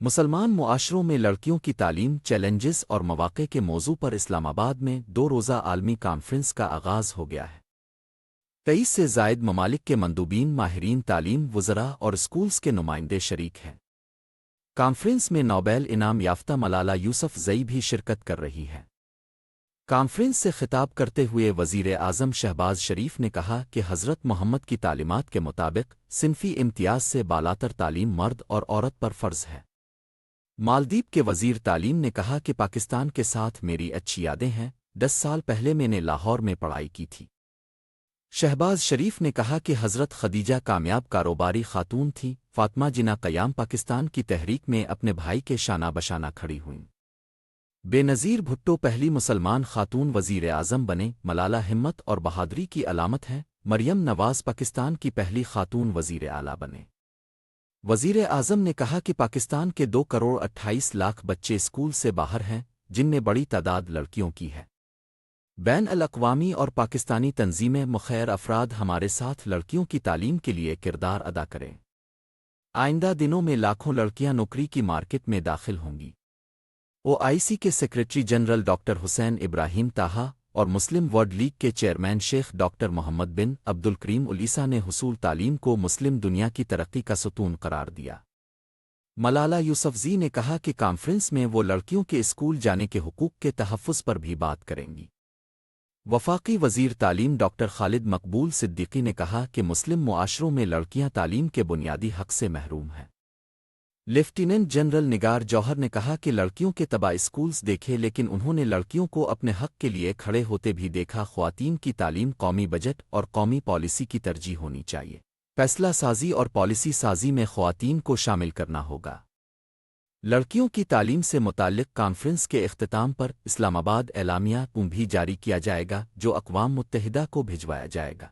مسلمان معاشروں میں لڑکیوں کی تعلیم، چیلنجز اور مواقع کے موضوع پر اسلام آباد میں دو روزہ عالمی کانفرنس کا آغاز ہو گیا ہے۔ تیئیس سے زائد ممالک کے مندوبین ماہرین تعلیم، وزراء اور اسکولز کے نمائندے شریک ہیں۔ کانفرنس میں نوبیل انعام یافتہ ملالہ یوسف زئی بھی شرکت کر رہی ہے۔ کانفرنس سے خطاب کرتے ہوئے وزیر اعظم شہباز شریف نے کہا کہ حضرت محمد کی تعلیمات کے مطابق صنفی امتیاز سے بالاتر تعلیم مرد اور عورت پر فرض ہے۔ مالدیپ کے وزیر تعلیم نے کہا کہ پاکستان کے ساتھ میری اچھی یادیں ہیں۔ دس سال پہلے میں نے لاہور میں پڑھائی کی تھی۔ شہباز شریف نے کہا کہ حضرت خدیجہ کامیاب کاروباری خاتون تھی فاطمہ جنا قیام پاکستان کی تحریک میں اپنے بھائی کے شانہ بشانہ کھڑی ہوئیں۔ بے نظیر بھٹو پہلی مسلمان خاتون وزیر اعظم بنے۔ ملالہ ہمت اور بہادری کی علامت ہے مریم نواز پاکستان کی پہلی خاتون وزیر اعلیٰ بنے۔ وزیر اعظم نے کہا کہ پاکستان کے دو کروڑ اٹھائیس لاکھ بچے اسکول سے باہر ہیں، جن میں بڑی تعداد لڑکیوں کی ہے۔ بین الاقوامی اور پاکستانی تنظیمیں مخیر افراد ہمارے ساتھ لڑکیوں کی تعلیم کے لیے کردار ادا کریں۔ آئندہ دنوں میں لاکھوں لڑکیاں نوکری کی مارکیٹ میں داخل ہوں گی۔ او آئی سی کے secretary general doctor Hussain Ibrahim Taha اور مسلم ورلڈ لیگ کے chairman Sheikh doctor Muhammad bin Abdul Karim Alissa نے حصول تعلیم کو مسلم دنیا کی ترقی کا ستون قرار دیا۔ ملالہ یوسفزی نے کہا کہ کانفرنس میں وہ لڑکیوں کے اسکول جانے کے حقوق کے تحفظ پر بھی بات کریں گی۔ وفاقی وزیر تعلیم ڈاکٹر خالد مقبول صدیقی نے کہا کہ مسلم معاشروں میں لڑکیاں تعلیم کے بنیادی حق سے محروم ہیں۔ لیفٹیننٹ جنرل نگار جوہر نے کہا کہ لڑکیوں کے تباہ اسکولز دیکھے لیکن انہوں نے لڑکیوں کو اپنے حق کے لیے کھڑے ہوتے بھی دیکھا۔ خواتین کی تعلیم قومی بجٹ اور قومی پالیسی کی ترجیح ہونی چاہیے۔ فیصلہ سازی اور پالیسی سازی میں خواتین کو شامل کرنا ہوگا۔ لڑکیوں کی تعلیم سے متعلق کانفرنس کے اختتام پر اسلام آباد اعلامیہ بھی جاری کیا جائے گا، جو اقوام متحدہ کو بھجوایا جائے گا۔